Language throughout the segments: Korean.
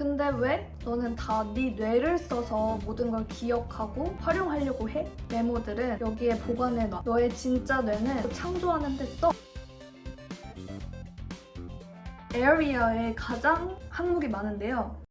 근데 왜 너는 다 네 뇌를 써서 모든 걸 기억하고 활용하려고 해? 메모들은 여기에 보관해놔. 너의 진짜 뇌는 창조하는 데 써. 에어리어에 가장 항목이 많은데요.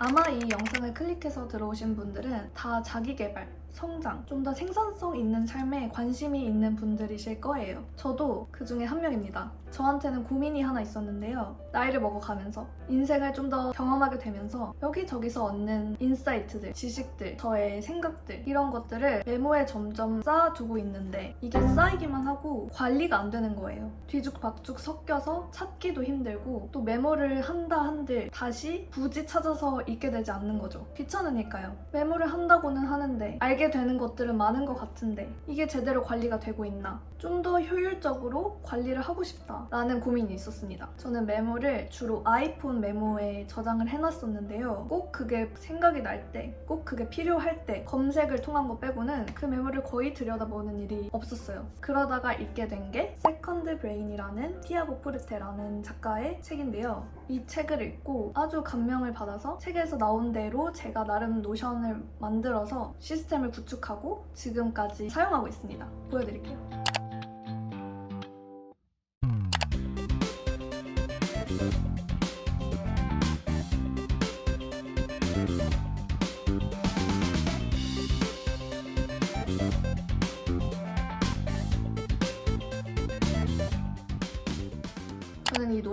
아마 이 영상을 클릭해서 들어오신 분들은 다 자기개발, 성장, 좀 더 생산성 있는 삶에 관심이 있는 분들이실 거예요. 저도 그 중에 한 명입니다. 저한테는 고민이 하나 있었는데요. 나이를 먹어가면서 인생을 좀 더 경험하게 되면서 여기저기서 얻는 인사이트들, 지식들, 저의 생각들 이런 것들을 메모에 점점 쌓아두고 있는데 이게 쌓이기만 하고 관리가 안 되는 거예요. 뒤죽박죽 섞여서 찾기도 힘들고 또 메모를 한다 한들 다시 굳이 찾아서 읽게 되지 않는 거죠. 귀찮으니까요. 메모를 한다고는 하는데 알게 되는 것들은 많은 것 같은데 이게 제대로 관리가 되고 있나? 좀 더 효율적으로 관리를 하고 싶다라는 고민이 있었습니다. 저는 메모를 주로 아이폰 메모에 저장을 해놨었는데요. 꼭 그게 생각이 날 때, 꼭 그게 필요할 때 검색을 통한 거 빼고는 그 메모를 거의 들여다보는 일이 없었어요. 그러다가 읽게 된 게 세컨드 브레인이라는 티아고 포르테라는 작가의 책인데요. 이 책을 읽고 아주 감명을 받아서 책에서 나온 대로 제가 나름 노션을 만들어서 시스템을 구축하고 지금까지 사용하고 있습니다. 보여드릴게요.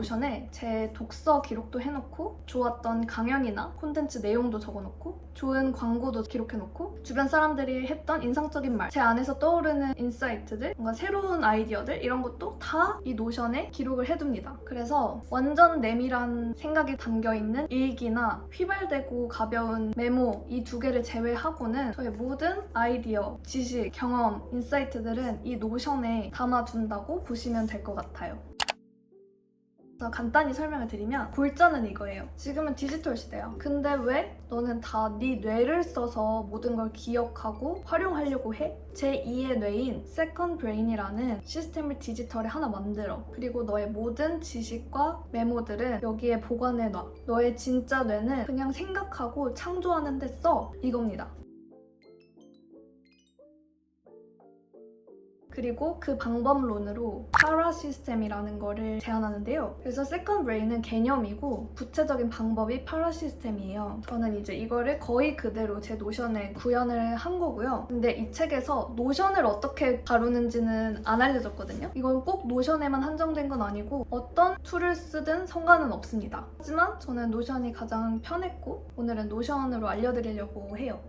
노션에 제 독서 기록도 해놓고 좋았던 강연이나 콘텐츠 내용도 적어놓고 좋은 광고도 기록해놓고 주변 사람들이 했던 인상적인 말, 제 안에서 떠오르는 인사이트들, 뭔가 새로운 아이디어들 이런 것도 다 이 노션에 기록을 해둡니다. 그래서 완전 내밀한 생각이 담겨있는 일기나 휘발되고 가벼운 메모 이 두 개를 제외하고는 저의 모든 아이디어, 지식, 경험, 인사이트들은 이 노션에 담아둔다고 보시면 될 것 같아요. 간단히 설명을 드리면 골자는 이거예요. 지금은 디지털 시대야. 근데 왜 너는 다 네 뇌를 써서 모든 걸 기억하고 활용하려고 해? 제2의 뇌인 세컨 브레인이라는 시스템을 디지털에 하나 만들어. 그리고 너의 모든 지식과 메모들은 여기에 보관해 놔. 너의 진짜 뇌는 그냥 생각하고 창조하는 데 써. 이겁니다. 그리고 그 방법론으로 파라 시스템이라는 거를 제안하는데요. 그래서 세컨 브레인은 개념이고 구체적인 방법이 파라 시스템이에요. 저는 이제 이거를 거의 그대로 제 노션에 구현을 한 거고요. 근데 이 책에서 노션을 어떻게 다루는지는 안 알려졌거든요. 이건 꼭 노션에만 한정된 건 아니고 어떤 툴을 쓰든 상관은 없습니다. 하지만 저는 노션이 가장 편했고 오늘은 노션으로 알려드리려고 해요.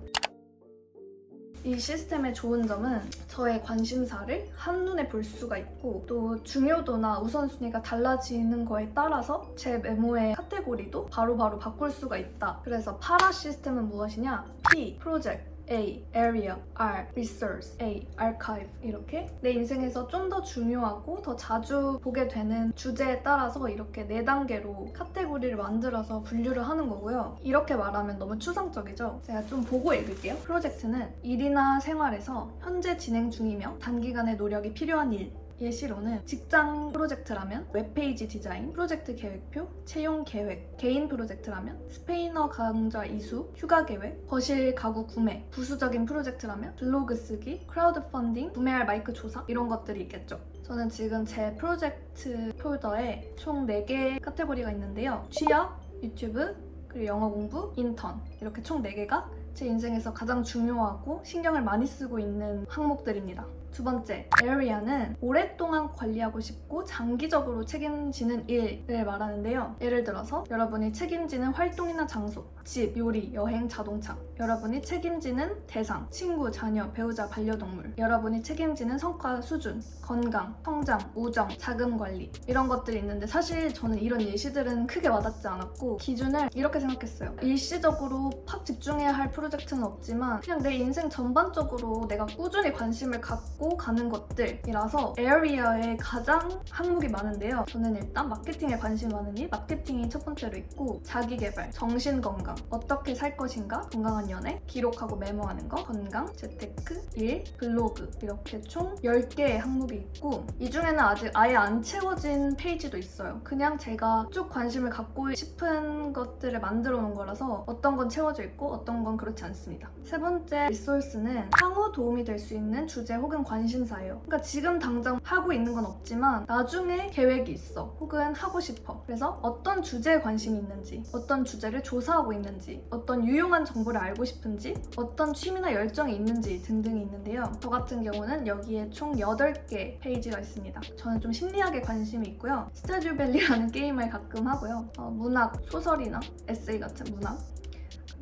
이 시스템의 좋은 점은 저의 관심사를 한눈에 볼 수가 있고 또 중요도나 우선순위가 달라지는 거에 따라서 제 메모의 카테고리도 바로바로 바꿀 수가 있다. 그래서 파라 시스템은 무엇이냐? P, 프로젝트, A, Area, R, Resource, A, Archive 이렇게 내 인생에서 좀 더 중요하고 더 자주 보게 되는 주제에 따라서 이렇게 네 단계로 카테고리를 만들어서 분류를 하는 거고요. 이렇게 말하면 너무 추상적이죠? 제가 좀 보고 읽을게요. 프로젝트는 일이나 생활에서 현재 진행 중이며 단기간의 노력이 필요한 일, 예시로는 직장 프로젝트라면 웹페이지 디자인, 프로젝트 계획표, 채용 계획, 개인 프로젝트라면 스페인어 강좌 이수, 휴가 계획, 거실 가구 구매, 부수적인 프로젝트라면 블로그 쓰기, 크라우드 펀딩, 구매할 마이크 조사 이런 것들이 있겠죠. 저는 지금 제 프로젝트 폴더에 총 4개 카테고리가 있는데요. 취업, 유튜브, 그리고 영어 공부, 인턴 이렇게 총 4개가 제 인생에서 가장 중요하고 신경을 많이 쓰고 있는 항목들입니다. 두 번째, area는 오랫동안 관리하고 싶고 장기적으로 책임지는 일을 말하는데요. 예를 들어서 여러분이 책임지는 활동이나 장소, 집, 요리, 여행, 자동차. 여러분이 책임지는 대상, 친구, 자녀, 배우자, 반려동물. 여러분이 책임지는 성과 수준, 건강, 성장, 우정, 자금 관리. 이런 것들이 있는데 사실 저는 이런 예시들은 크게 와닿지 않았고 기준을 이렇게 생각했어요. 일시적으로 팍 집중해야 할 프로젝트는 없지만 그냥 내 인생 전반적으로 내가 꾸준히 관심을 갖고 갖고 가는 것들이라서 에어리어에 가장 항목이 많은데요. 저는 일단 마케팅에 관심이 많으니 마케팅이 첫 번째로 있고 자기 개발, 정신 건강, 어떻게 살 것인가, 건강한 연애, 기록하고 메모하는 거, 건강, 재테크, 일, 블로그 이렇게 총 10개의 항목이 있고 이 중에는 아직 아예 안 채워진 페이지도 있어요. 그냥 제가 쭉 관심을 갖고 싶은 것들을 만들어 놓은 거라서 어떤 건 채워져 있고 어떤 건 그렇지 않습니다. 세 번째 리소스는 향후 도움이 될 수 있는 주제 혹은 관심사예요. 그러니까 지금 당장 하고 있는 건 없지만 나중에 계획이 있어 혹은 하고 싶어. 그래서 어떤 주제에 관심이 있는지, 어떤 주제를 조사하고 있는지, 어떤 유용한 정보를 알고 싶은지, 어떤 취미나 열정이 있는지 등등이 있는데요. 저 같은 경우는 여기에 총 8개 페이지가 있습니다. 저는 좀 심리학에 관심이 있고요. 스타듀밸리라는 게임을 가끔 하고요. 어, 문학, 소설이나 에세이 같은 문학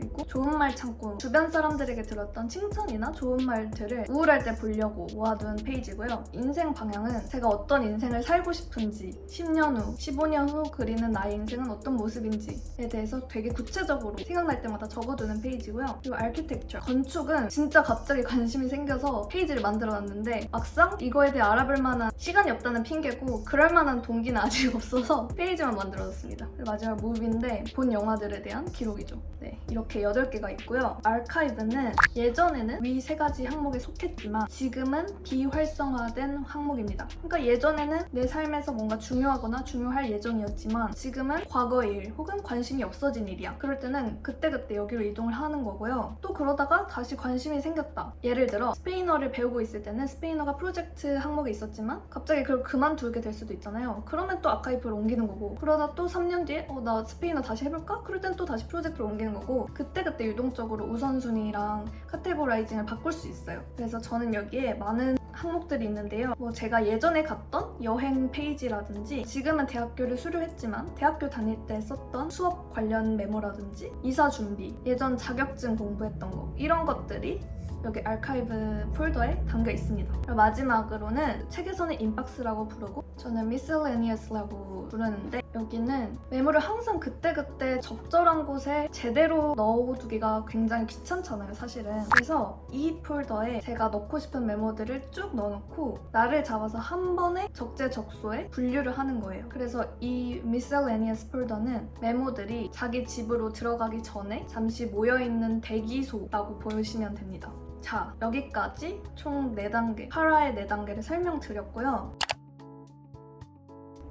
그리고 좋은 말 참고 주변 사람들에게 들었던 칭찬이나 좋은 말들을 우울할 때 보려고 모아둔 페이지고요. 인생 방향은 제가 어떤 인생을 살고 싶은지 10년 후, 15년 후 그리는 나의 인생은 어떤 모습인지에 대해서 되게 구체적으로 생각날 때마다 적어두는 페이지고요. 그리고 아키텍처, 건축은 진짜 갑자기 관심이 생겨서 페이지를 만들어놨는데 막상 이거에 대해 알아볼 만한 시간이 없다는 핑계고 그럴 만한 동기는 아직 없어서 페이지만 만들어놨습니다. 그리고 마지막 무비인데 본 영화들에 대한 기록이죠. 네, 이렇게 8개가 있고요. 아카이브는 예전에는 위 세 가지 항목에 속했지만 지금은 비활성화된 항목입니다. 그러니까 예전에는 내 삶에서 뭔가 중요하거나 중요할 예정이었지만 지금은 과거의 일 혹은 관심이 없어진 일이야. 그럴 때는 그때그때 여기로 이동을 하는 거고요. 또 그러다가 다시 관심이 생겼다. 예를 들어 스페인어를 배우고 있을 때는 스페인어가 프로젝트 항목에 있었지만 갑자기 그걸 그만두게 될 수도 있잖아요. 그러면 또 아카이브로 옮기는 거고 그러다 또 3년 뒤에 어, 나 스페인어 다시 해볼까? 그럴 땐 또 다시 프로젝트로 옮기는 거고 그때그때 유동적으로 우선순위랑 카테고라이징을 바꿀 수 있어요. 그래서 저는 여기에 많은 항목들이 있는데요. 뭐 제가 예전에 갔던 여행 페이지라든지 지금은 대학교를 수료했지만 대학교 다닐 때 썼던 수업 관련 메모라든지 이사 준비, 예전 자격증 공부했던 거 이런 것들이 여기 아카이브 폴더에 담겨 있습니다. 마지막으로는 책에서는 인박스라고 부르고 저는 miscellaneous라고 부르는데 여기는 메모를 항상 그때그때 적절한 곳에 제대로 넣어두기가 굉장히 귀찮잖아요, 사실은. 그래서 이 폴더에 제가 넣고 싶은 메모들을 쭉 넣어놓고 나를 잡아서 한 번에 적재적소에 분류를 하는 거예요. 그래서 이 miscellaneous 폴더는 메모들이 자기 집으로 들어가기 전에 잠시 모여있는 대기소라고 보시면 됩니다. 자, 여기까지 총 4단계, 파라의 4단계를 설명드렸고요.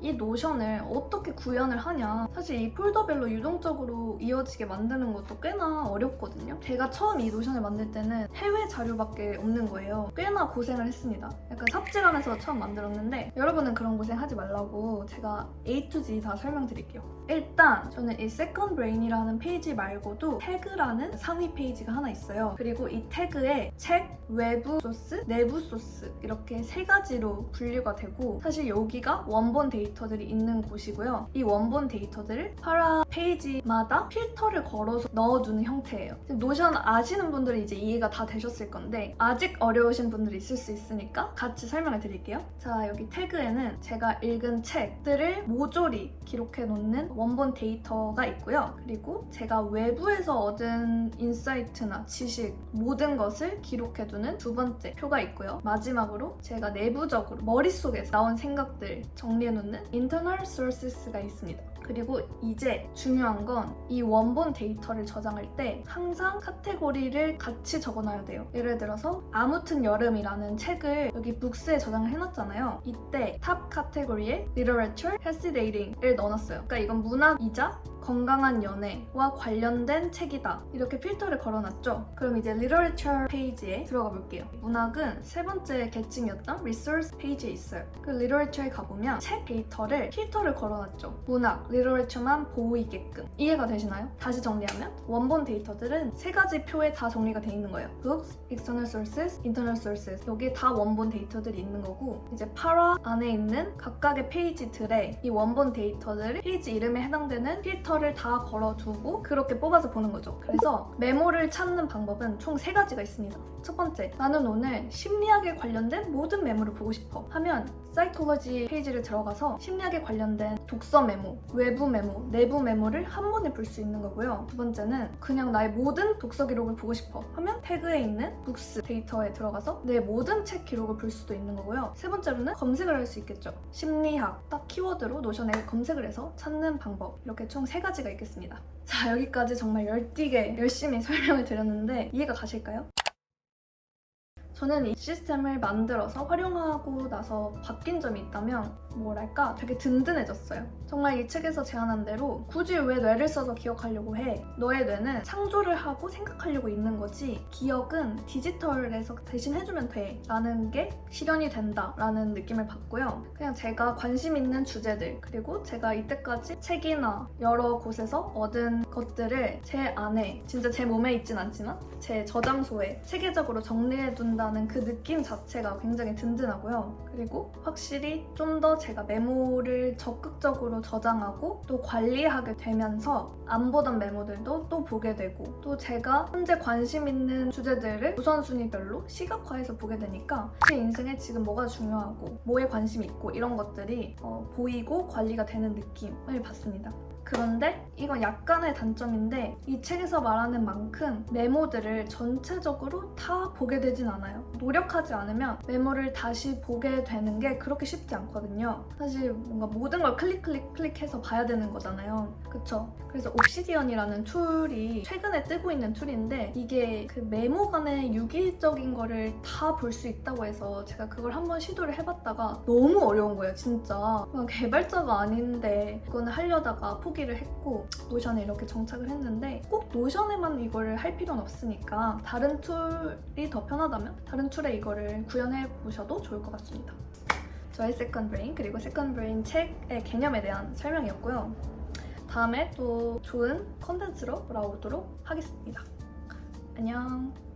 이 노션을 어떻게 구현을 하냐. 사실 이 폴더별로 유동적으로 이어지게 만드는 것도 꽤나 어렵거든요. 제가 처음 이 노션을 만들 때는 해외 자료밖에 없는 거예요. 꽤나 고생을 했습니다. 약간 삽질하면서 처음 만들었는데 여러분은 그런 고생 하지 말라고 제가 A to Z 다 설명드릴게요. 일단 저는 이 세컨 브레인이라는 페이지 말고도 태그라는 상위 페이지가 하나 있어요. 그리고 이 태그에 책, 외부 소스, 내부 소스 이렇게 세 가지로 분류가 되고 사실 여기가 원본 데이터 들이 있는 곳이고요. 이 원본 데이터들을 파라 페이지마다 필터를 걸어서 넣어두는 형태예요. 노션 아시는 분들은 이제 이해가 다 되셨을 건데 아직 어려우신 분들이 있을 수 있으니까 같이 설명을 드릴게요. 자 여기 태그에는 제가 읽은 책들을 모조리 기록해 놓는 원본 데이터가 있고요. 그리고 제가 외부에서 얻은 인사이트나 지식 모든 것을 기록해 두는 두 번째 표가 있고요. 마지막으로 제가 내부적으로 머릿속에서 나온 생각들 정리해 놓는 internal sources가 있습니다. 그리고 이제 중요한 건 이 원본 데이터를 저장할 때 항상 카테고리를 같이 적어놔야 돼요. 예를 들어서 아무튼 여름이라는 책을 여기 북스에 저장을 해놨잖아요. 이때 탑 카테고리에 literature, fascinating을 넣어놨어요. 그러니까 이건 문학이자 건강한 연애와 관련된 책이다. 이렇게 필터를 걸어놨죠. 그럼 이제 literature 페이지에 들어가 볼게요. 문학은 세 번째 계층이었던 resource 페이지에 있어요. 그 literature에 가보면 책 데이터를 필터를 걸어놨죠. 문학, literature만 보이게끔. 이해가 되시나요? 다시 정리하면 원본 데이터들은 세 가지 표에 다 정리가 돼 있는 거예요. books, external sources, internal sources. 여기에 다 원본 데이터들이 있는 거고 이제 파라 안에 있는 각각의 페이지들에 이 원본 데이터들을 페이지 이름에 해당되는 필터를 다 걸어두고 그렇게 뽑아서 보는 거죠. 그래서 메모를 찾는 방법은 총 세 가지가 있습니다. 첫 번째, 나는 오늘 심리학에 관련된 모든 메모를 보고 싶어 하면 사이콜로지 페이지를 들어가서 심리학에 관련된 독서 메모, 외 외부 메모, 내부 메모를 한 번에 볼 수 있는 거고요. 두 번째는 그냥 나의 모든 독서 기록을 보고 싶어 하면 태그에 있는 북스 데이터에 들어가서 내 모든 책 기록을 볼 수도 있는 거고요. 세 번째로는 검색을 할 수 있겠죠. 심리학, 딱 키워드로 노션에 검색을 해서 찾는 방법. 이렇게 총 세 가지가 있겠습니다. 자, 여기까지 정말 열띠게 열심히 설명을 드렸는데 이해가 가실까요? 저는 이 시스템을 만들어서 활용하고 나서 바뀐 점이 있다면 뭐랄까 되게 든든해졌어요. 정말 이 책에서 제안한 대로 굳이 왜 뇌를 써서 기억하려고 해? 너의 뇌는 창조를 하고 생각하려고 있는 거지 기억은 디지털에서 대신 해주면 돼 라는 게 실현이 된다 라는 느낌을 받고요. 그냥 제가 관심 있는 주제들 그리고 제가 이때까지 책이나 여러 곳에서 얻은 것들을 제 안에 진짜 제 몸에 있진 않지만 제 저장소에 체계적으로 정리해둔다 는 그 느낌 자체가 굉장히 든든하고요. 그리고 확실히 좀 더 제가 메모를 적극적으로 저장하고 또 관리하게 되면서 안 보던 메모들도 또 보게 되고 또 제가 현재 관심 있는 주제들을 우선순위별로 시각화해서 보게 되니까 제 인생에 지금 뭐가 중요하고 뭐에 관심 있고 이런 것들이 어, 보이고 관리가 되는 느낌을 받습니다. 그런데 이건 약간의 단점인데 이 책에서 말하는 만큼 메모들을 전체적으로 다 보게 되진 않아요. 노력하지 않으면 메모를 다시 보게 되는 게 그렇게 쉽지 않거든요. 사실 뭔가 모든 걸 클릭 클릭 클릭해서 봐야 되는 거잖아요. 그쵸? 그래서 옵시디언이라는 툴이 최근에 뜨고 있는 툴인데 이게 그 메모 간의 유기적인 거를 다 볼 수 있다고 해서 제가 그걸 한번 시도를 해봤다가 너무 어려운 거예요, 진짜. 개발자가 아닌데 그거는 하려다가 포기를 했고 노션에 이렇게 정착을 했는데 꼭 노션에만 이거를 할 필요는 없으니까 다른 툴이 더 편하다면 다른 툴에 이거를 구현해 보셔도 좋을 것 같습니다. 저의 세컨 브레인 그리고 세컨 브레인 책의 개념에 대한 설명이었고요. 다음에 또 좋은 컨텐츠로 돌아오도록 하겠습니다. 안녕.